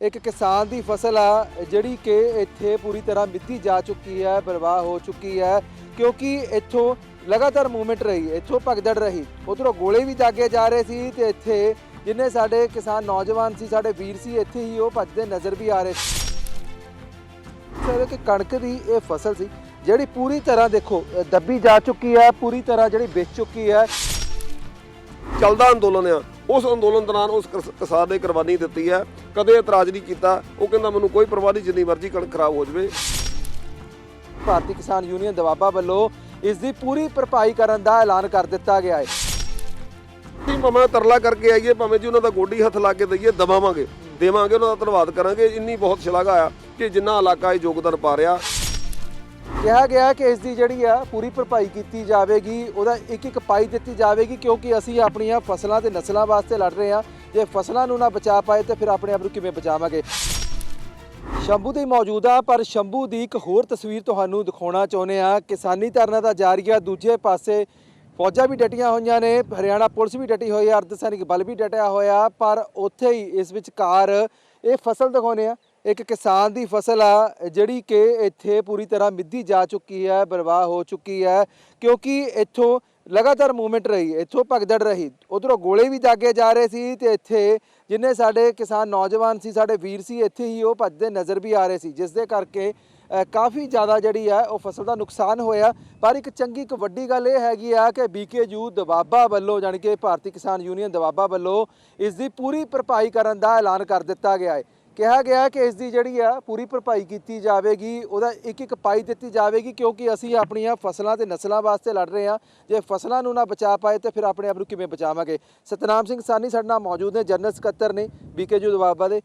ਇੱਕ ਕਿਸਾਨ ਦੀ ਫਸਲ ਆ, ਜਿਹੜੀ ਕਿ ਇੱਥੇ ਪੂਰੀ ਤਰ੍ਹਾਂ ਮਿੱਟੀ ਜਾ ਚੁੱਕੀ ਹੈ, ਬਰਬਾਦ ਹੋ ਚੁੱਕੀ ਹੈ, ਕਿਉਂਕਿ ਇੱਥੋਂ ਲਗਾਤਾਰ ਮੂਵਮੈਂਟ ਰਹੀ, ਇੱਥੋਂ ਭਗਦੜ ਰਹੀ। ਉਧਰੋਂ ਗੋਲੇ ਵੀ ਦਾਗੇ ਜਾ ਰਹੇ ਸੀ ਤੇ ਇੱਥੇ ਜਿੰਨੇ ਸਾਡੇ ਕਿਸਾਨ ਨੌਜਵਾਨ ਸੀ, ਸਾਡੇ ਵੀਰ ਸੀ, ਇੱਥੇ ਹੀ ਉਹ ਭੱਜਦੇ ਨਜ਼ਰ ਵੀ ਆ ਰਹੇ ਸੀ। ਸਰ ਕਿ ਕਣਕ ਦੀ ਇਹ ਫਸਲ ਸੀ, ਜਿਹੜੀ ਪੂਰੀ ਤਰ੍ਹਾਂ ਦੇਖੋ ਦੱਬੀ ਜਾ ਚੁੱਕੀ ਹੈ, ਪੂਰੀ ਤਰ੍ਹਾਂ ਜਿਹੜੀ ਵੇਚ ਚੁੱਕੀ ਹੈ। ਚੱਲਦਾ ਅੰਦੋਲਨ ਆ। ਉਸ ਅੰਦੋਲਨ ਦੌਰਾਨ ਉਸ ਕਿਸ- ਕਿਸਾਨ ਨੇ ਕੁਰਬਾਨੀ ਦਿੱਤੀ ਹੈ। ਕਦੇ ਇਤਰਾਜ਼ ਨਹੀਂ ਕੀਤਾ। ਉਹ ਕਹਿੰਦਾ ਮੈਨੂੰ ਕੋਈ ਪਰਵਾਹ ਨਹੀਂ ਜਿੰਨੀ ਮਰਜ਼ੀ ਕਣਕ ਖਰਾਬ ਹੋ ਜਾਵੇ। ਭਾਰਤੀ ਕਿਸਾਨ ਯੂਨੀਅਨ ਦਵਾਬਾ ਵੱਲੋਂ ਇਸ ਦੀ ਪੂਰੀ ਭਰਪਾਈ ਕਰਨ ਦਾ ਐਲਾਨ ਕਰ ਦਿੱਤਾ ਗਿਆ ਹੈ। ਅਸੀਂ ਭਾਵੇਂ ਤਰਲਾ ਕਰਕੇ ਆਈਏ ਭਾਵੇਂ ਜੀ ਉਹਨਾਂ ਦਾ ਗੋਡੀ ਹੱਥ ਲਾ ਕੇ ਦਈਏ ਦਬਾਵਾਂਗੇ। ਦੇਵਾਂਗੇ ਉਹਨਾਂ ਦਾ ਧੰਨਵਾਦ ਕਰਾਂਗੇ। ਇੰਨੀ ਬਹੁਤ ਸ਼ਲਾਘਾ ਆ ਕਿ ਜਿੰਨਾ ਇਲਾਕਾ ਇਹ ਯੋਗਦਾਨ ਪਾ ਰਿਹਾ। ਕਿਹਾ ਗਿਆ ਕਿ ਇਸ ਦੀ ਜਿਹੜੀ ਆ ਪੂਰੀ ਭਰਪਾਈ ਕੀਤੀ ਜਾਵੇਗੀ, ਉਹਦਾ ਇੱਕ ਇੱਕ ਪਾਈ ਦਿੱਤੀ ਜਾਵੇਗੀ ਕਿਉਂਕਿ ਅਸੀਂ ਆਪਣੀਆਂ ਫਸਲਾਂ ਤੇ ਨਸਲਾਂ ਵਾਸਤੇ ਲੜ ਰਹੇ ਹਾਂ। ਜੇ ਫਸਲਾਂ ਨੂੰ ਨਾ ਬਚਾ ਪਾਏ ਤੇ ਫਿਰ ਆਪਣੇ ਆਪ ਨੂੰ ਕਿਵੇਂ ਬਚਾਵਾਂਗੇ? ਸ਼ੰਭੂ ਦੇ ਮੌਜੂਦਾ ਪਰ ਸ਼ੰਭੂ ਦੀ ਇੱਕ ਹੋਰ ਤਸਵੀਰ ਤੁਹਾਨੂੰ ਦਿਖਾਉਣਾ ਚਾਹੁੰਦੇ ਆ ਕਿਸਾਨੀ ਧਰਨਾ ਦਾ ਜਾਰੀ ਆ ਦੂਜੇ ਪਾਸੇ ਫੌਜਾਂ ਵੀ ਡਟੀਆਂ ਹੋਈਆਂ ਨੇ, ਹਰਿਆਣਾ ਪੁਲਿਸ ਵੀ ਡਟੀ ਹੋਈ ਆ ਅਰਧਸੈਨਿਕ ਬਲ ਵੀ ਡਟਿਆ ਹੋਇਆ, ਪਰ ਉੱਥੇ ਹੀ ਇਸ ਵਿਚਕਾਰ ਇਹ ਫਸਲ ਦਿਖਾਉਂਦੇ ਆ ਇੱਕ ਕਿਸਾਨ ਦੀ ਫਸਲ ਆ, ਜਿਹੜੀ ਕਿ ਇੱਥੇ ਪੂਰੀ ਤਰ੍ਹਾਂ ਮਿੱਧੀ ਜਾ ਚੁੱਕੀ ਹੈ, ਬਰਬਾਦ ਹੋ ਚੁੱਕੀ ਹੈ, ਕਿਉਂਕਿ ਇੱਥੋਂ ਲਗਾਤਾਰ ਮੂਵਮੈਂਟ ਰਹੀ, ਇੱਥੋਂ ਭਗਦੜ ਰਹੀ, ਉਧਰੋਂ ਗੋਲੇ ਵੀ ਦਾਗੇ ਜਾ ਰਹੇ ਸੀ ਤੇ ਇੱਥੇ ਜਿੰਨੇ ਸਾਡੇ ਕਿਸਾਨ ਨੌਜਵਾਨ ਸੀ, ਸਾਡੇ ਵੀਰ ਸੀ, ਇੱਥੇ ਹੀ ਉਹ ਭੱਜਦੇ ਨਜ਼ਰ ਵੀ ਆ ਰਹੇ ਸੀ, ਜਿਸ ਦੇ ਕਰਕੇ ਕਾਫੀ ਜ਼ਿਆਦਾ ਜਿਹੜੀ ਹੈ ਉਹ ਫਸਲ ਦਾ ਨੁਕਸਾਨ ਹੋਇਆ। ਪਰ ਇੱਕ ਚੰਗੀ, ਇੱਕ ਵੱਡੀ ਗੱਲ ਇਹ ਹੈਗੀ ਆ ਕਿ ਬੀਕੇਯੂ ਦਵਾਬਾ ਵੱਲੋਂ, ਜਾਣੀ ਕਿ ਭਾਰਤੀ ਕਿਸਾਨ ਯੂਨੀਅਨ ਦਵਾਬਾ ਵੱਲੋਂ, ਇਸ ਦੀ ਪੂਰੀ ਭਰਪਾਈ ਕਰਨ ਦਾ ਐਲਾਨ ਕਰ ਦਿੱਤਾ ਗਿਆ ਹੈ। ਕਿਹਾ ਗਿਆ ਕਿ ਇਸ ਦੀ ਜਿਹੜੀ ਆ ਪੂਰੀ ਭਰਪਾਈ ਕੀਤੀ ਜਾਵੇਗੀ ਉਹਦਾ ਇੱਕ ਇੱਕ ਪਾਈ ਦਿੱਤੀ ਜਾਵੇਗੀ ਕਿਉਂਕਿ ਅਸੀਂ ਆਪਣੀਆਂ ਫਸਲਾਂ ਤੇ ਨਸਲਾਂ ਵਾਸਤੇ ਲੜ ਰਹੇ ਹਾਂ। ਜੇ ਫਸਲਾਂ ਨੂੰ ਨਾ ਬਚਾ ਪਾਏ ਤੇ ਫਿਰ ਆਪਣੇ ਆਪ ਨੂੰ ਕਿਵੇਂ ਬਚਾਵਾਂਗੇ? ਸਤਨਾਮ ਸਿੰਘ ਸਾਨੀ ਸਾਡੇ ਨਾਲ ਮੌਜੂਦ ਨੇ ਜਨਰਲ ਸਕੱਤਰ ਨੇ ਬੀਕੇਯੂ ਦਵਾਬਾ ਦੇ।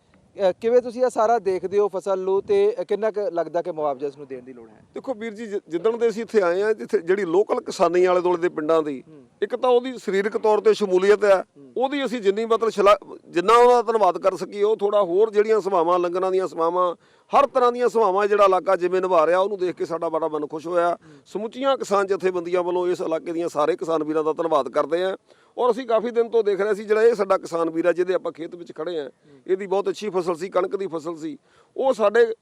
ਕਿਵੇਂ ਤੁਸੀਂ ਇਹ ਸਾਰਾ ਦੇਖਦੇ ਹੋ ਫਸਲ ਨੂੰ ਤੇ ਕਿੰਨਾ ਕੁ ਲੱਗਦਾ ਕਿ ਮੁਆਵਜ਼ਾ ਇਸ ਨੂੰ ਦੇਣ ਦੀ ਲੋੜ ਹੈ? ਦੇਖੋ ਵੀਰ ਜੀ ਜਿ- ਜਿੱਦਣ ਦੇ ਅਸੀਂ ਇੱਥੇ ਆਏ ਆ ਜਿੱਥੇ ਜਿਹੜੀ ਲੋਕਲ ਕਿਸਾਨੀ ਵਾਲੇ ਦੋਲੇ ਦੇ ਪਿੰਡਾਂ ਦੀ ਇੱਕ ਤਾਂ ਉਹਦੀ ਸਰੀਰਕ ਤੌਰ ਤੇ ਸ਼ਮੂਲੀਅਤ ਹੈ, ਉਹਦੀ ਅਸੀਂ ਜਿੰਨੀ ਮਤਲਬ ਸ਼ਲਾ- ਜਿੰਨਾ ਉਹਦਾ ਧੰਨਵਾਦ ਕਰ ਸਕੀਏ, ਉਹ ਥੋੜਾ ਹੋਰ ਜਿਹੜੀਆਂ ਸੇਵਾਵਾਂ ਲੰਗਰਾਂ ਦੀਆਂ ਸਭਾਵਾਂ, ਹਰ ਤਰ੍ਹਾਂ ਦੀਆਂ ਸਭਾਵਾਂ ਜਿਹੜਾ ਇਲਾਕਾ ਜਿਵੇਂ ਨਿਭਾ ਰਿਹਾ, ਉਹਨੂੰ ਦੇਖ ਕੇ ਸਾਡਾ ਬੜਾ ਮਨ ਖੁਸ਼ ਹੋਇਆ। ਸਮੁੱਚੀਆਂ ਕਿਸਾਨ ਜਥੇਬੰਦੀਆਂ ਵੱਲੋਂ ਇਸ ਇਲਾਕੇ ਦੀਆਂ ਸਾਰੇ ਕਿਸਾਨ ਵੀਰਾਂ ਦਾ ਧੰਨਵਾਦ ਕਰਦੇ ਆ ਔਰ ਅਸੀਂ ਕਾਫੀ ਦਿਨ ਤੋਂ ਦੇਖ ਰਹੇ ਸੀ ਜਿਹੜਾ ਇਹ ਸਾਡਾ ਕਿਸਾਨ ਵੀਰ ਆ ਜਿਹਦੇ ਆਪਾਂ ਖੇਤ ਵਿੱਚ ਖੜੇ ਆ ਇਹਦੀ ਬਹੁਤ ਅੱਛੀ ਫਸਲ ਸੀ, ਕਣਕ ਦੀ ਫਸਲ ਸੀ। ਉਹ ਸਾਡੇ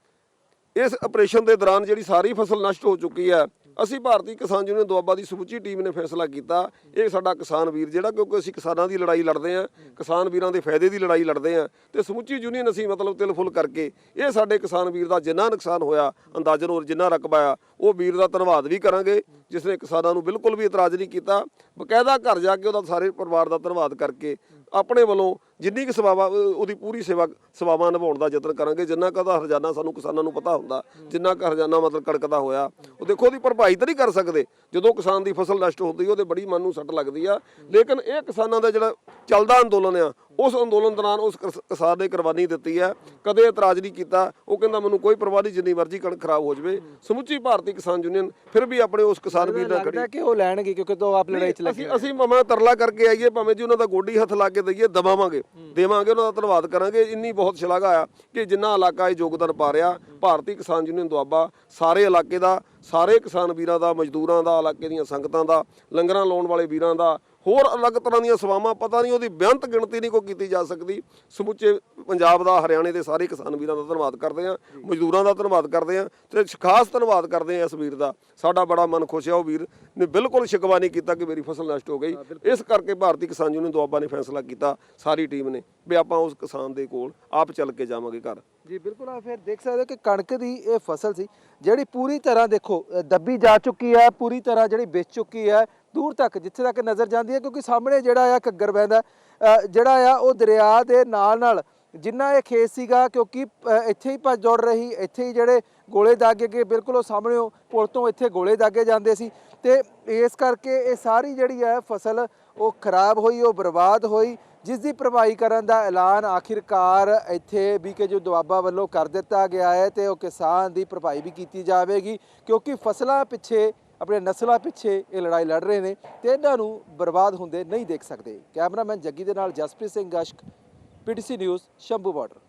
ਇਸ ਆਪਰੇਸ਼ਨ ਦੇ ਦੌਰਾਨ ਜਿਹੜੀ ਸਾਰੀ ਫਸਲ ਨਸ਼ਟ ਹੋ ਚੁੱਕੀ ਹੈ ਅਸੀਂ ਭਾਰਤੀ ਕਿਸਾਨ ਯੂਨੀਅਨ ਦੁਆਬਾ ਦੀ ਸਮੁੱਚੀ ਟੀਮ ਨੇ ਫੈਸਲਾ ਕੀਤਾ, ਇਹ ਸਾਡਾ ਕਿਸਾਨ ਵੀਰ ਜਿਹੜਾ ਕਿਉਂਕਿ ਅਸੀਂ ਕਿਸਾਨਾਂ ਦੀ ਲੜਾਈ ਲੜਦੇ ਹਾਂ, ਕਿਸਾਨ ਵੀਰਾਂ ਦੇ ਫਾਇਦੇ ਦੀ ਲੜਾਈ ਲੜਦੇ ਹਾਂ ਤੇ ਸਮੁੱਚੀ ਯੂਨੀਅਨ ਅਸੀਂ ਮਤਲਬ ਤਿਲ ਫੁੱਲ ਕਰਕੇ ਇਹ ਸਾਡੇ ਕਿਸਾਨ ਵੀਰ ਦਾ ਜਿੰਨਾ ਨੁਕਸਾਨ ਹੋਇਆ, ਅੰਦਾਜ਼ਨ ਹੋਰ ਜਿੰਨਾ ਰਕਬਾ ਆ, ਉਹ ਵੀਰ ਦਾ ਧੰਨਵਾਦ ਵੀ ਕਰਾਂਗੇ, ਜਿਸ ਨੇ ਕਿਸਾਨਾਂ ਨੂੰ ਬਿਲਕੁਲ ਵੀ ਇਤਰਾਜ਼ ਨਹੀਂ ਕੀਤਾ, ਬਕਾਇਦਾ ਘਰ ਜਾ ਕੇ ਉਹਦਾ ਸਾਰੇ ਪਰਿਵਾਰ ਦਾ ਧੰਨਵਾਦ ਕਰਕੇ ਆਪਣੇ ਵੱਲੋਂ ਜਿੰਨੀ ਕੁ ਸੇਵਾਵਾ ਉਹਦੀ ਪੂਰੀ ਸੇਵਾ, ਸੇਵਾਵਾਂ ਨਿਭਾਉਣ ਦਾ ਯਤਨ ਕਰਾਂਗੇ। ਜਿੰਨਾ ਕੁ ਉਹਦਾ ਹਰਜਾਨਾ ਸਾਨੂੰ ਕਿਸਾਨਾਂ ਨੂੰ ਪਤਾ ਹੁੰਦਾ, ਜਿੰਨਾ ਕੁ ਹਰਜਾਨਾ ਮਤਲਬ ਕੜਕਦਾ ਹੋਇਆ, ਉਹ ਦੇਖੋ ਉਹਦੀ ਭਰਪਾਈ ਤਾਂ ਨਹੀਂ ਕਰ ਸਕਦੇ। ਜਦੋਂ ਕਿਸਾਨ ਦੀ ਫਸਲ ਨਸ਼ਟ ਹੁੰਦੀ, ਉਹਦੇ ਬੜੀ ਮਨ ਨੂੰ ਸੱਟ ਲੱਗਦੀ ਆ। ਲੇਕਿਨ ਇਹ ਕਿਸਾਨਾਂ ਦਾ ਜਿਹੜਾ ਚੱਲਦਾ ਅੰਦੋਲਨ ਆ ਉਸ ਅੰਦੋਲਨ ਦੌਰਾਨ ਉਸ ਕਿਸ- ਕਿਸਾਨ ਨੇ ਕੁਰਬਾਨੀ ਦਿੱਤੀ ਹੈ ਕਦੇ ਇਤਰਾਜ਼ ਨਹੀਂ ਕੀਤਾ ਉਹ ਕਹਿੰਦਾ ਮੈਨੂੰ ਕੋਈ ਪਰਵਾਹ ਨਹੀਂ ਜਿੰਨੀ ਮਰਜ਼ੀ ਕਣਕ ਖਰਾਬ ਹੋ ਜਾਵੇ। ਸਮੁੱਚੀ ਭਾਰਤੀ ਕਿਸਾਨ ਯੂਨੀਅਨ ਫਿਰ ਵੀ ਆਪਣੇ ਉਸ ਕਿਸਾਨ ਵੀਰ ਨਾਲ ਖੜੀ ਕਿ ਉਹ ਲੈਣਗੇ ਕਿਉਂਕਿ ਤੋਂ ਆਪ ਲੜਾਈ ਚ ਲੱਗੇ ਅਸੀਂ ਭਾਵੇਂ ਤਰਲਾ ਕਰਕੇ ਆਈਏ ਭਾਵੇਂ ਜੀ ਉਹਨਾਂ ਦਾ ਗੋਡੀ ਹੱਥ ਲਾ ਕੇ ਦਈਏ ਦਬਾਵਾਂਗੇ। ਦੇਵਾਂਗੇ ਉਹਨਾਂ ਦਾ ਧੰਨਵਾਦ ਕਰਾਂਗੇ। ਇੰਨੀ ਬਹੁਤ ਸ਼ਲਾਘਾ ਆ ਕਿ ਜਿੰਨਾ ਇਲਾਕਾ ਇਹ ਯੋਗਦਾਨ ਪਾ ਰਿਹਾ ਭਾਰਤੀ ਕਿਸਾਨ ਯੂਨੀਅਨ ਦੁਆਬਾ ਸਾਰੇ ਇਲਾਕੇ ਦਾ ਸਾਰੇ ਕਿਸਾਨ ਵੀਰਾਂ ਦਾ ਮਜ਼ਦੂਰਾਂ ਦਾ ਇਲਾਕੇ ਦੀਆਂ ਸੰਗਤਾਂ ਦਾ ਲੰਗਰਾਂ ਲਾਉਣ ਵਾਲੇ ਵੀਰਾਂ ਦਾ ਹੋਰ ਅਲੱਗ ਤਰ੍ਹਾਂ ਦੀਆਂ ਸੇਵਾਵਾਂ ਪਤਾ ਨਹੀਂ ਉਹਦੀ ਬੇਅੰਤ ਗਿਣਤੀ ਨਹੀਂ ਕੋਈ ਕੀਤੀ ਜਾ ਸਕਦੀ। ਸਮੁੱਚੇ ਪੰਜਾਬ ਦਾ ਹਰਿਆਣੇ ਦੇ ਸਾਰੇ ਕਿਸਾਨ ਵੀਰਾਂ ਦਾ ਧੰਨਵਾਦ ਕਰਦੇ ਆ ਮਜ਼ਦੂਰਾਂ ਦਾ ਧੰਨਵਾਦ ਕਰਦੇ ਆ ਤੇ ਖਾਸ ਧੰਨਵਾਦ ਕਰਦੇ ਆ ਇਸ ਵੀਰ ਦਾ। ਸਾਡਾ ਬੜਾ ਮਨ ਖੁਸ਼ ਹੈ ਉਹ ਵੀਰ ਨੇ ਬਿਲਕੁਲ ਸ਼ਿਕਵਾ ਨਹੀਂ ਕੀਤਾ ਕਿ ਮੇਰੀ ਫਸਲ ਨਸ਼ਟ ਹੋ ਗਈ। ਇਸ ਕਰਕੇ ਭਾਰਤੀ ਕਿਸਾਨ ਯੂਨੀਅਨ ਦੁਆਬਾ ਨੇ ਫੈਸਲਾ ਕੀਤਾ ਸਾਰੀ ਟੀਮ ਨੇ ਵੀ ਆਪਾਂ ਉਸ ਕਿਸਾਨ ਦੇ ਕੋਲ ਆਪ ਚੱਲ ਕੇ ਜਾਵਾਂਗੇ ਘਰ। ਜੀ ਬਿਲਕੁਲ ਆ ਫਿਰ ਦੇਖ ਸਕਦੇ ਹੋ ਕਿ ਕਣਕ ਦੀ ਇਹ ਫਸਲ ਸੀ ਜਿਹੜੀ ਪੂਰੀ ਤਰ੍ਹਾਂ ਦੇਖੋ ਦੱਬੀ ਜਾ ਚੁੱਕੀ ਹੈ ਪੂਰੀ ਤਰ੍ਹਾਂ ਜਿਹੜੀ ਵਿਚ ਚੁੱਕੀ ਹੈ ਦੂਰ ਤੱਕ, ਜਿੱਥੇ ਤੱਕ ਨਜ਼ਰ ਜਾਂਦੀ ਹੈ, ਕਿਉਂਕਿ ਸਾਹਮਣੇ ਜਿਹੜਾ ਆ ਘੱਗਰ ਬਹਿੰਦਾ ਜਿਹੜਾ ਆ ਉਹ ਦਰਿਆ ਦੇ ਨਾਲ ਨਾਲ ਜਿੰਨਾ ਇਹ ਖੇਤ ਸੀਗਾ, ਕਿਉਂਕਿ ਇੱਥੇ ਹੀ ਭੱਜ ਦੌੜ ਰਹੀ, ਇੱਥੇ ਹੀ ਜਿਹੜੇ ਗੋਲੇ ਦਾਗੇ ਗਏ, ਬਿਲਕੁਲ ਉਹ ਸਾਹਮਣੇ ਉਹ ਪੁਲ ਤੋਂ ਇੱਥੇ ਗੋਲੇ ਦਾਗੇ ਜਾਂਦੇ ਸੀ। ਤੇ ਇਸ ਕਰਕੇ ਇਹ ਸਾਰੀ ਜਿਹੜੀ ਹੈ ਫਸਲ, ਉਹ ਖਰਾਬ ਹੋਈ, ਉਹ ਬਰਬਾਦ ਹੋਈ, ਜਿਸ ਦੀ ਭਰਪਾਈ ਕਰਨ ਦਾ ਐਲਾਨ ਆਖਿਰਕਾਰ ਇੱਥੇ ਬੀਕੇ ਜੋ ਦੁਆਬਾ ਵੱਲੋਂ ਕਰ ਦਿੱਤਾ ਗਿਆ ਹੈ ਤੇ ਉਹ ਕਿਸਾਨ ਦੀ ਭਰਪਾਈ ਵੀ ਕੀਤੀ ਜਾਵੇਗੀ, ਕਿਉਂਕਿ ਫਸਲਾਂ ਪਿੱਛੇ ਆਪਣੇ ਨਸਲਾਂ ਪਿੱਛੇ ਇਹ ਲੜਾਈ ਲੜ ਰਹੇ ਨੇ ਤੇ ਇਹਨਾਂ ਨੂੰ ਬਰਬਾਦ ਹੁੰਦੇ ਨਹੀਂ ਦੇਖ ਸਕਦੇ। ਕੈਮਰਾਮੈਨ ਜੱਗੀ ਦੇ ਨਾਲ Jaspreet Singh Gashak PTC news, Shambhu border.